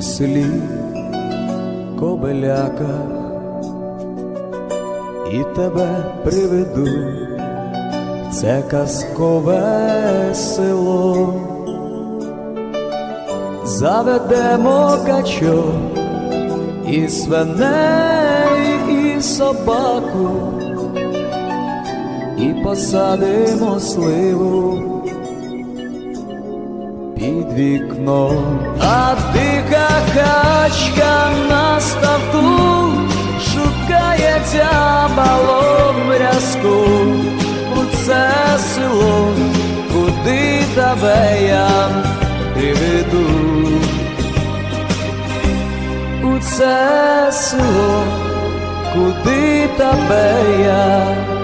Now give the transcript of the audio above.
селі Кобеляках і тебе приведу, в це казкове село, заведемо качок і свиней, і собаку, і посадимо сливу під вікном, а дика качка на ставку шукає балом рязку у це село, куди тебе я приведу. У це село, куди тебе я.